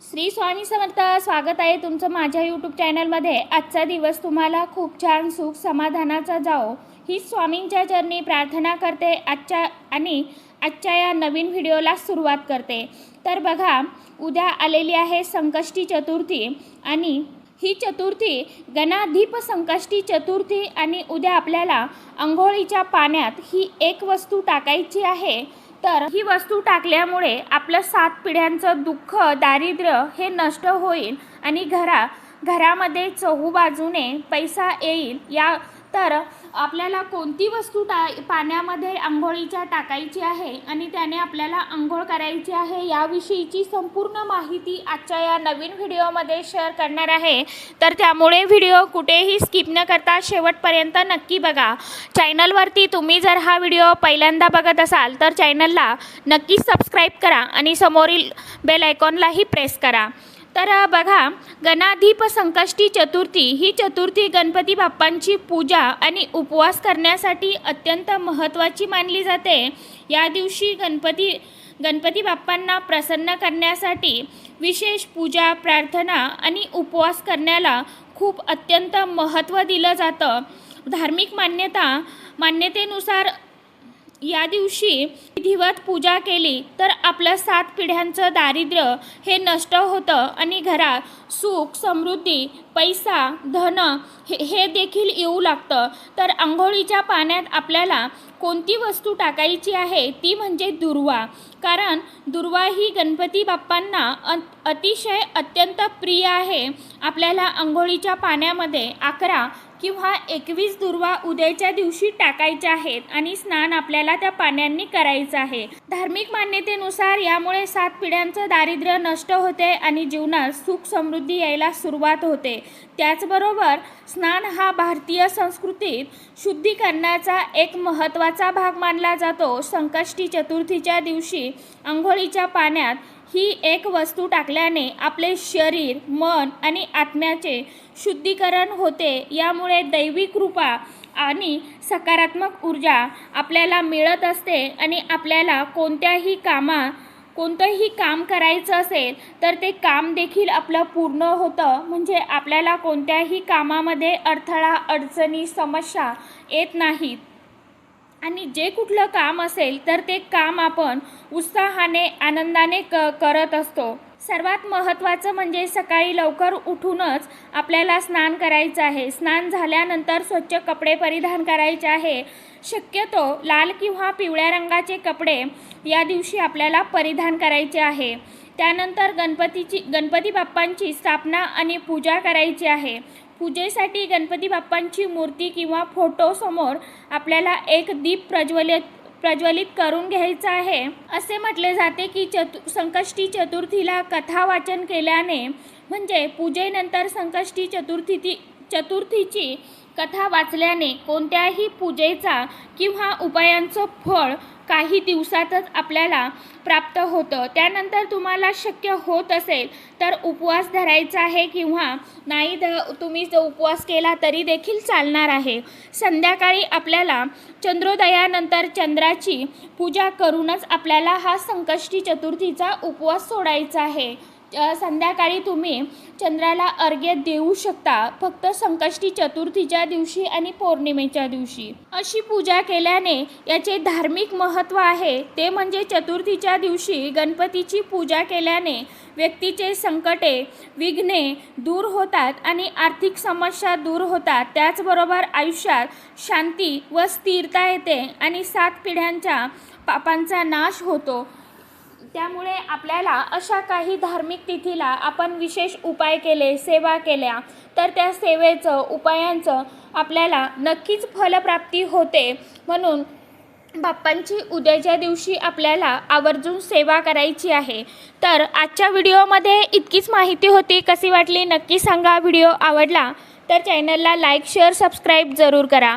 श्री स्वामी समर्थ स्वागत आहे तुमचं माझ्या यूट्यूब चॅनलमध्ये आजचा दिवस तुम्हाला खूप छान सुख समाधानाचा जाओ. ही स्वामींच्या चरणी प्रार्थना करते. आजच्या आणि आजच्या या नवीन व्हिडिओला सुरुवात करते. तर बघा उद्या आलेली आहे संकष्टी चतुर्थी आणि ही चतुर्थी गणाधीप संकष्टी चतुर्थी आणि उद्या आपल्याला आंघोळीच्या पाण्यात ही एक वस्तू टाकायची आहे. तर ही वस्तू टाकल्यामुळे आपलं सात पिढ्यांचं दुःख दारिद्र्य हे नष्ट होईल आणि घरा घरामध्ये चहूबाजूने पैसा येईल या तर आपल्याला कोणती वस्तू टा पाण्यामध्ये आंघोळीच्या टाकायची आहे आणि त्याने आपल्याला आंघोळ करायची आहे याविषयीची संपूर्ण माहिती आजच्या या नवीन व्हिडिओमध्ये शेअर करणार आहे. तर त्यामुळे व्हिडिओ कुठेही स्किप न करता शेवटपर्यंत नक्की बघा. चॅनलवरती तुम्ही जर हा व्हिडिओ पहिल्यांदा बघत असाल तर चॅनलला नक्की सबस्क्राईब करा आणि समोरील बेल आयकॉनलाही प्रेस करा. तर बघा गणाधीप संकष्टी चतुर्थी ही चतुर्थी गणपती बाप्पांची पूजा आणि उपवास करण्यासाठी अत्यंत महत्त्वाची मानली जाते. या दिवशी गणपती गणपती बाप्पांना प्रसन्न करण्यासाठी विशेष पूजा प्रार्थना आणि उपवास करण्याला खूप अत्यंत महत्त्व दिलं जातं. धार्मिक मान्यता मान्यतेनुसार या दिवशी विधिवत पूजा केली तर आपलं सात पिढ्यांचं दारिद्र्य हे नष्ट होतं आणि घरात सुख समृद्धी पैसा धन हे हे देखील येऊ लागतं. तर आंघोळीच्या पाण्यात आपल्याला कोणती वस्तू टाकायची आहे ती म्हणजे दुर्वा. कारण दुर्वा ही गणपती बाप्पांना अतिशय अत्यंत प्रिय आहे. आपल्याला आंघोळीच्या पाण्यामध्ये अकरा किंवा एकवीस दुर्वा उद्याच्या दिवशी टाकायच्या आहेत आणि स्नान आपल्याला त्या पाण्याने करायचं आहे. धार्मिक मान्यतेनुसार यामुळे सात पिढ्यांचं दारिद्र्य नष्ट होते आणि जीवनात सुख समृद्धी यायला सुरुवात होते. त्याचबरोबर स्नान हा भारतीय संस्कृतीत शुद्धीकरणाचा एक महत्त्वाचा भाग मानला जातो. संकष्टी चतुर्थीच्या दिवशी आंघोळीच्या पाण्यात ही एक वस्तू टाकल्याने आपले शरीर मन आणि आत्म्याचे शुद्धीकरण होते. यामुळे दैवी कृपा आणि सकारात्मक ऊर्जा आपल्याला मिळत असते आणि आपल्याला कोणत्याही कामा कोणतंही काम करायचं असेल तर ते काम देखील आपलं पूर्ण होतं. म्हणजे आपल्याला कोणत्याही कामामध्ये अडथळा अडचणी समस्या येत नाहीत. आणि जे कुठलं काम असेल तर ते काम आपण उत्साहाने आनंदाने क करत असतो. सर्वात महत्त्वाचं म्हणजे सकाळी लवकर उठूनच आपल्याला स्नान करायचं आहे. स्नान झाल्यानंतर स्वच्छ कपडे परिधान करायचे आहे. शक्यतो लाल किंवा पिवळ्या रंगाचे कपडे या दिवशी आपल्याला परिधान करायचे आहे. त्यानंतर गणपतीची गणपती बाप्पांची स्थापना आणि पूजा करायची आहे. पूजेसाठी गणपती बाप्पांची मूर्ती किंवा फोटोसमोर आपल्याला एक दीप प्रज्वलित प्रज्वलित करून घ्यायचं आहे. असे म्हटले जाते की चतु संकष्टी चतुर्थीला कथा वाचन केल्याने म्हणजे पूजेनंतर संकष्टी चतुर्थी चतुर्थीची कथा वाचल्याने कोणत्याही पूजेचा किंवा उपायांचं फळ काही दिवसातच आपल्याला प्राप्त होतं. त्यानंतर तुम्हाला शक्य होत असेल तर उपवास धरायचा आहे किंवा नाही ध तुम्ही जर उपवास केला तरी देखील चालणार आहे. संध्याकाळी आपल्याला चंद्रोदयानंतर चंद्राची पूजा करूनच आपल्याला हा संकष्टी चतुर्थीचा उपवास सोडायचा आहे. संध्याकाळी तुम्ही चंद्राला अर्घ्य देऊ शकता फक्त संकष्टी चतुर्थीच्या दिवशी आणि पौर्णिमेच्या दिवशी. अशी पूजा केल्याने याचे धार्मिक महत्त्व आहे. ते म्हणजे चतुर्थीच्या दिवशी गणपतीची पूजा केल्याने व्यक्तीचे संकटे विघ्ने दूर होतात आणि आर्थिक समस्या दूर होतात. त्याचबरोबर आयुष्यात शांती व स्थिरता येते आणि सात पिढ्यांच्या पापांचा नाश होतो. त्यामुळे आपल्याला अशा काही धार्मिक तिथीला आपण विशेष उपाय केले सेवा केल्या तर त्या सेवेचं उपायांचं आपल्याला नक्कीच फलप्राप्ती होते. म्हणून बाप्पांची उद्याच्या दिवशी आपल्याला आवर्जून सेवा करायची आहे. तर आजच्या व्हिडिओमध्ये इतकीच माहिती होती. कशी वाटली नक्की सांगा. व्हिडिओ आवडला तर चॅनलला लाईक शेअर सबस्क्राईब जरूर करा.